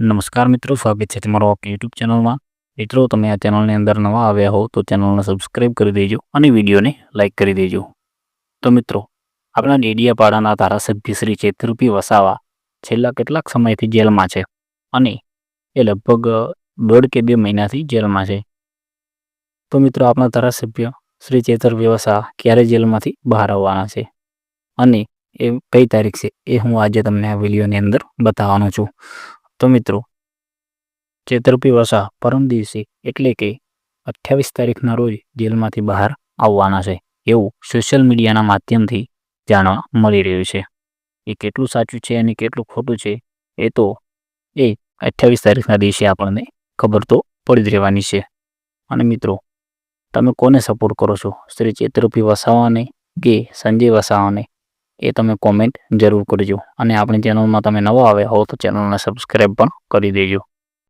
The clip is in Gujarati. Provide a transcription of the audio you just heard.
નમસ્કાર મિત્રો, સ્વાગત છે તમારો યુટ્યુબ ચેનલમાં. મિત્રો, તમે આ ચેનલની અંદર નવા આવ્યા હો, તો ચેનલને સબસ્ક્રાઈબ કરી દેજો અને વિડીયોને લાઇક કરી દેજો. તો મિત્રો, આપણા ડેડિયાપાડાના ધારાસભ્ય શ્રી ચેતરપી વસાવા છેલ્લા કેટલાક સમયથી જેલમાં છે અને એ લગભગ દોઢ કે બે મહિનાથી જેલમાં છે. તો મિત્રો, આપણા ધારાસભ્ય શ્રી ચેતર વસાવા ક્યારે જેલમાંથી બહાર આવવાના છે અને એ કઈ તારીખ છે એ હું આજે તમને આ વિડીયોની અંદર બતાવવાનો છું. તો મિત્રો, ચેતરપી વસા પરમ દિવસે એટલે કે અઠ્યાવીસ તારીખના રોજ જેલમાંથી બહાર આવવાના છે એવું સોશિયલ મીડિયાના માધ્યમથી જાણવા મળી રહ્યું છે. એ કેટલું સાચું છે અને કેટલું ખોટું છે એ તો એ અઠ્યાવીસ તારીખના દિવસે આપણને ખબર તો પડી જ રહેવાની છે. અને મિત્રો, તમે કોને સપોર્ટ કરો છો? શ્રી ચેતરપી વસાવાને કે સંજય વસાવાને? એ તમે કોમેન્ટ જરૂર કરજો. અને આપણી ચેનલમાં તમે નવા આવ્યા હો તો ચેનલને સબસ્ક્રાઈબ પણ કરી દેજો.